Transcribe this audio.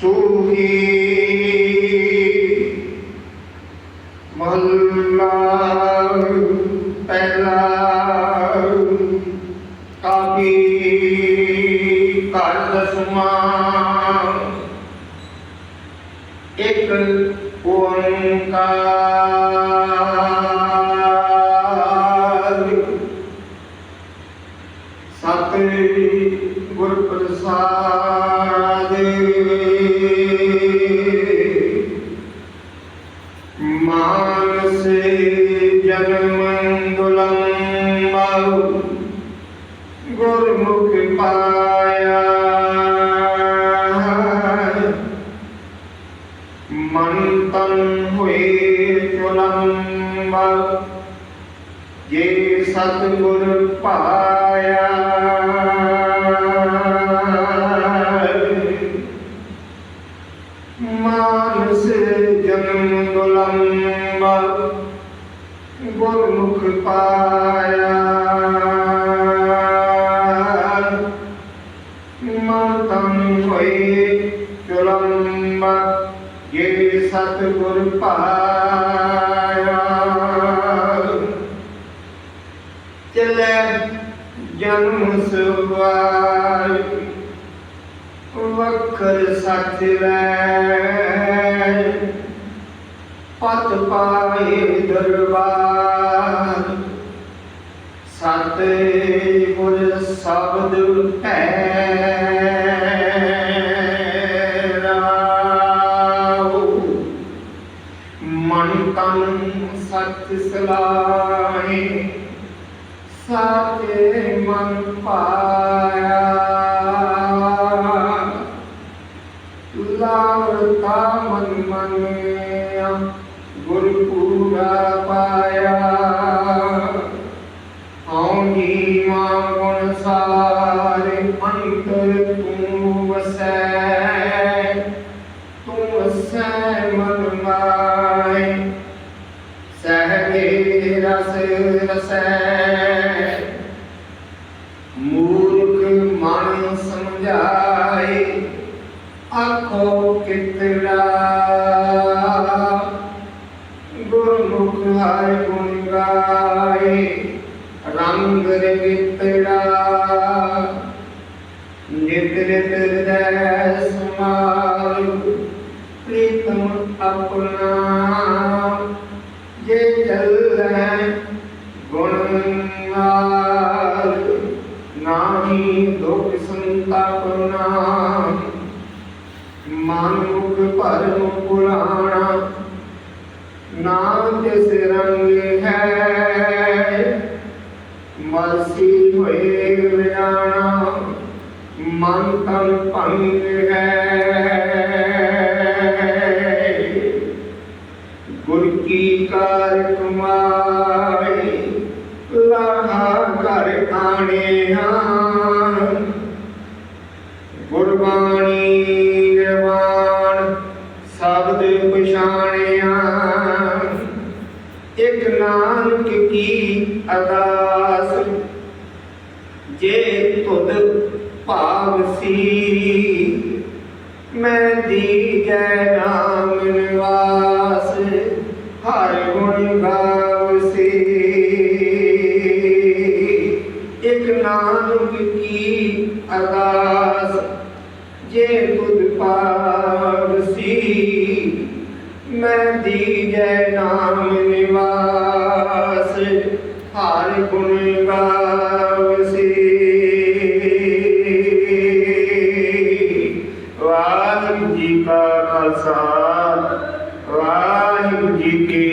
ਸੂਹੀ ਮਹੱਲਾ ਪਹਿਲਾ ਕਾਪੀ ਘਰ ਦਸਮਾ ਇੱਕ ਓੰਕਾਰ ਗੁਰਮੁਖ ਪਾਇਆ ਮਨ ਤਨ ਹੋਏ ਚੁਲੰਬ ਜੇ ਸਤਿਗੁਰ ਪਾਇਆ ਮਾਨਸ ਜਨਮ ਦੁਲੰਬ ਗੁਰਮੁਖ ਪਾਇਆ ਸਤਿਗੁਰ ਪਾਇਆ। ਚਲੇ ਜਨਮ ਸਵਾਰ ਵਖਰ ਸੱਚ ਰਹਿ ਪਤ ਪਾਏ ਦਰਬਾਰ ਸਤ ਗੁਰ ਸ਼ਬਦ ਸਤ ਸਲਾਹੇ, ਸਾਚੇ ਮਨ ਪਾਇਆ। ਲਾਵਤਾ ਮਨ ਮੰਨਿਆ ਗੁਰ ਪੂਰਾ ਪਾਇਆ। ਹਉ ਜੀਵਾ ਗੁਣ ਸਾਰੇ, ਅੰਤਰ ਤੂੰ ਵਸੈ। ਤੂੰ ਵਸੈ ਮਨ ਮਾਏ ਰਸੈ ਮੂਰਖ ਮਨ ਸਮਝਾਏ, ਆਖੋ ਕਿਤੜਾ ਗੁਰਮੁਖ ਹਰਿ ਗੁਣ ਗਾਏ, ਰੰਗ ਰਵਿਤੜਾ ਨਿਤ ਨਿਤ ਹਿਰਦੈ ਸਮਾਰ ਪ੍ਰੀਤਮ ਆਪਣਾ। ਜੇ ਚੱਲੈ ਗੁਣ ਨਾਲ ਨਾਹੀ ਦੁਖ ਸੰਤਾਪਨਾ ਮਨ ਮੁਖ ਭਰਮ ਪੁਰਾਣਾ, ਨਾਮ ਜਿਸ ਰੰਗ ਹੈ, ਮਰਸੀ ਹੋਏ ਵਿਆਣਾ ਮਨ ਤਨ ਭੰਗ ਘਰ ਆਣੇ ਹਾਂ। ਗੁਰਬਾਣੀ ਨਿਰਵਾਣ ਸ਼ਬਦ ਪਛਾਣਿਆ। ਇਕ ਨਾਨਕ ਕੀ ਅਦਾਸ ਜੇ ਤੁਧ ਭਾਵ ਸੀ ਮੈਂ ਦੀ ਜੈ ਨਾਮ ਨਿਵਾਸ। ਹਰ ਗੁਣ ਗਾਵਸੀ ਅਰਦਾਸ। ਜੇ ਤੁਧ ਪਾਵਸੀ ਮੈਂ ਦੀਜੈ ਨਾਮ ਨਿਵਾਸ। ਹਰ ਗੁਣ ਗਾਵਸੀ। ਵਾਹਿਗੁਰੂ ਜੀ ਕਾ ਖਾਲਸਾ, ਵਾਹਿਗੁਰੂ ਜੀ ਕੀ